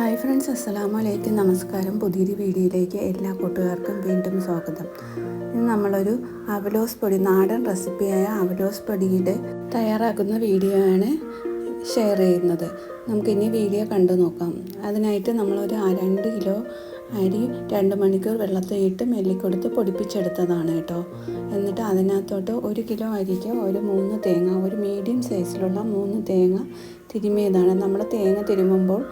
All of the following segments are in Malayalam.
ഹായ് ഫ്രണ്ട്സ് അസ്സലാമു അലൈക്കും നമസ്കാരം. പുതിയൊരു വീഡിയോയിലേക്ക് എല്ലാ കൂട്ടുകാർക്കും വീണ്ടും സ്വാഗതം. ഇന്ന് നമ്മളൊരു അവലോസ് പൊടി നാടൻ റെസിപ്പിയായ അവലോസ് പൊടിയുടെ തയ്യാറാക്കുന്ന വീഡിയോ ആണ് ഷെയർ ചെയ്യുന്നത്. നമുക്കിനി വീഡിയോ കണ്ടു നോക്കാം. അതിനായിട്ട് നമ്മളൊരു രണ്ട് കിലോ അരി രണ്ട് മണിക്കൂർ വെള്ളത്തിലിട്ട് മെല്ലിക്കൊടുത്ത് പൊടിപ്പിച്ചെടുത്തതാണ് കേട്ടോ. എന്നിട്ട് അതിനകത്തോട്ട് ഒരു കിലോ അരിക്ക് ഒരു മൂന്ന് തേങ്ങ ഒരു മീഡിയം സൈസിലുള്ള മൂന്ന് തേങ്ങ തിരുമിയതാണ് നമ്മൾ തേങ്ങ തിരുമുമ്പോൾ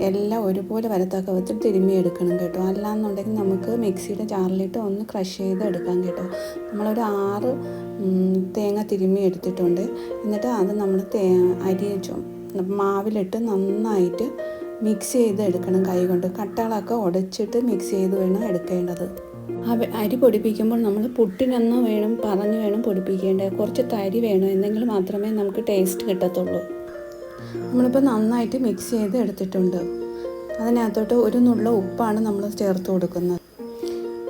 എല്ലാം ഒരുപോലെ വരത്തക്ക വിധത്തിൽ തിരുമിയെടുക്കണം കേട്ടോ. അല്ലാന്നുണ്ടെങ്കിൽ നമുക്ക് മിക്സിയുടെ ജാറിലിട്ട് ഒന്ന് ക്രഷ് ചെയ്ത് എടുക്കാം കേട്ടോ. നമ്മളൊരു ആറ് തേങ്ങ തിരുമ്മി എടുത്തിട്ടുണ്ട് എന്നിട്ട് അത് നമ്മൾ തേ അരി മാവിലിട്ട് നന്നായിട്ട് മിക്സ് ചെയ്ത് എടുക്കണം കൈ കൊണ്ട്. കട്ടകളൊക്കെ ഉടച്ചിട്ട് മിക്സ് ചെയ്ത് വേണം എടുക്കേണ്ടത്. അരി പൊടിപ്പിക്കുമ്പോൾ നമ്മൾ പുട്ടിനെന്ന് വേണം പറഞ്ഞ് വേണം പൊടിപ്പിക്കേണ്ടത്. കുറച്ച് തരി വേണം എന്നെങ്കിൽ മാത്രമേ നമുക്ക് ടേസ്റ്റ് കിട്ടത്തുള്ളൂ. നമ്മളിപ്പോൾ നന്നായിട്ട് മിക്സ് ചെയ്ത് എടുത്തിട്ടുണ്ട്. അതിനകത്തോട്ട് ഒരു നുള്ള ഉപ്പാണ് നമ്മൾ ചേർത്ത് കൊടുക്കുന്നത്.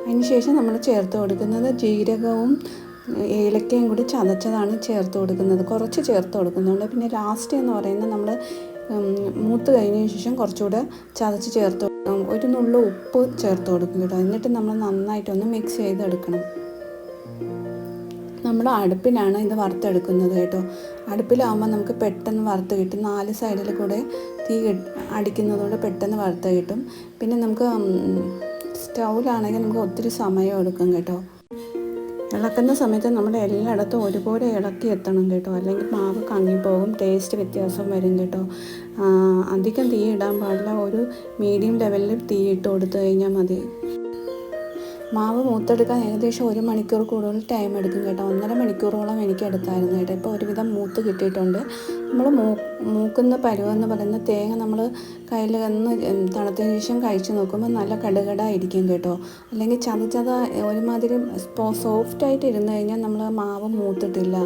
അതിനുശേഷം നമ്മൾ ചേർത്ത് കൊടുക്കുന്നത് ജീരകവും ഏലക്കയും കൂടി ചതച്ചതാണ് ചേർത്ത് കൊടുക്കുന്നത്. കുറച്ച് ചേർത്ത് കൊടുക്കുന്നുണ്ട്. പിന്നെ ലാസ്റ്റ് എന്ന് പറയുന്നത് നമ്മൾ മൂത്ത് കഴിഞ്ഞതിന് ശേഷം കുറച്ചുകൂടെ ചതച്ച് ചേർത്ത്. ഒരു നുള്ള ഉപ്പ് ചേർത്ത് കൊടുക്കും കേട്ടോ. എന്നിട്ട് നമ്മൾ നന്നായിട്ടൊന്ന് മിക്സ് ചെയ്തെടുക്കണം. നമ്മൾ അടുപ്പിലാണ് ഇത് വറുത്തെടുക്കുന്നത് കേട്ടോ. അടുപ്പിലാവുമ്പോൾ നമുക്ക് പെട്ടെന്ന് വറുത്ത് കിട്ടും. നാല് സൈഡിൽ കൂടെ തീ അടിക്കുന്നതുകൊണ്ട് പെട്ടെന്ന് വറുത്ത് കിട്ടും. പിന്നെ നമുക്ക് സ്റ്റൗവിലാണെങ്കിൽ നമുക്ക് ഒത്തിരി സമയം എടുക്കും കേട്ടോ. ഇളക്കുന്ന സമയത്ത് നമ്മൾ എല്ലായിടത്തും ഒരുപോലെ ഇളക്കി എത്തണം കേട്ടോ. അല്ലെങ്കിൽ മാവ് കങ്ങിപ്പോകും ടേസ്റ്റ് വ്യത്യാസം വരും കേട്ടോ. അധികം തീ ഇടാൻ പാടില്ല. ഒരു മീഡിയം ലെവലിൽ തീ ഇട്ട് കൊടുത്തു കഴിഞ്ഞാൽ മതി. മാവ് മൂത്തെടുക്കാൻ ഏകദേശം ഒരു മണിക്കൂർ കൂടുതൽ ടൈം എടുക്കും കേട്ടോ. ഒന്നര മണിക്കൂറോളം എനിക്ക് എടുത്തായിരുന്നു കേട്ടോ. ഇപ്പോൾ ഒരുവിധം മൂത്ത് കിട്ടിയിട്ടുണ്ട്. നമ്മൾ മൂ മൂക്കുന്ന പരുവെന്ന് പറയുന്ന തേങ്ങ നമ്മൾ കയ്യിൽ ഒന്ന് തണുത്തതിന് ശേഷം കഴിച്ച് നോക്കുമ്പോൾ നല്ല കടുകടായിരിക്കും കേട്ടോ. അല്ലെങ്കിൽ ചതച്ചത ഒരുമാതിരി സോഫ്റ്റ് ആയിട്ട് ഇരുന്ന് കഴിഞ്ഞാൽ നമ്മൾ മാവ് മൂത്തിട്ടില്ല.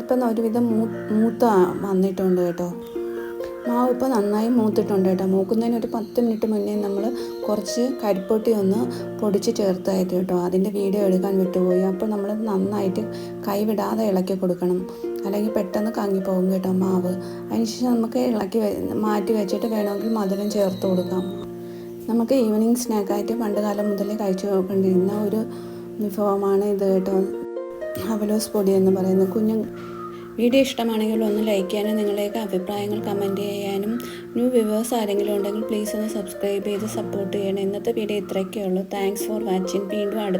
ഇപ്പം ഒരുവിധം മൂ മൂത്ത വന്നിട്ടുണ്ട് കേട്ടോ. മാവ് ഇപ്പോൾ നന്നായി മൂത്തിട്ടുണ്ട് കേട്ടോ. മൂക്കുന്നതിന് ഒരു പത്ത് മിനിറ്റ് മുന്നേ നമ്മൾ കുറച്ച് കരിപ്പൊട്ടി ഒന്ന് പൊടിച്ച് ചേർത്തായിട്ട് കേട്ടോ. അതിന്റെ വീഡിയോ എടുക്കാൻ വിട്ടുപോയി. അപ്പോൾ നമ്മൾ നന്നായിട്ട് കൈവിടാതെ ഇളക്കി കൊടുക്കണം. അല്ലെങ്കിൽ പെട്ടെന്ന് കങ്ങിപ്പോകും കേട്ടോ മാവ്. അതിനുശേഷം നമുക്ക് ഇളക്കി മാറ്റി വെച്ചിട്ട് വേണമെങ്കിൽ മധുരം ചേർത്ത് കൊടുക്കാം. നമുക്ക് ഈവനിങ് സ്നാക്കായിട്ട് പണ്ട് കാലം മുതലേ കഴിച്ചു കൊണ്ടിരുന്ന ഒരു വിഭവമാണ് ഇത് കേട്ടോ. അവലോസ് പൊടി എന്ന് പറയുന്നത് കുഞ്ഞു വീഡിയോ ഇഷ്ടമാണെങ്കിൽ ഒന്ന് ലൈക്ക് ചെയ്യാനും നിങ്ങളുടെയൊക്കെ അഭിപ്രായങ്ങൾ കമന്റ് ചെയ്യാനും. ന്യൂ വ്യൂവേഴ്സ് ആരെങ്കിലും ഉണ്ടെങ്കിൽ പ്ലീസ് ഒന്ന് സബ്സ്ക്രൈബ് ചെയ്ത് സപ്പോർട്ട് ചെയ്യണം. ഇന്നത്തെ വീഡിയോ ഇത്രയൊക്കെ ഉള്ളൂ. താങ്ക്സ് ഫോർ വാച്ചിങ് വീണ്ടും അടുത്ത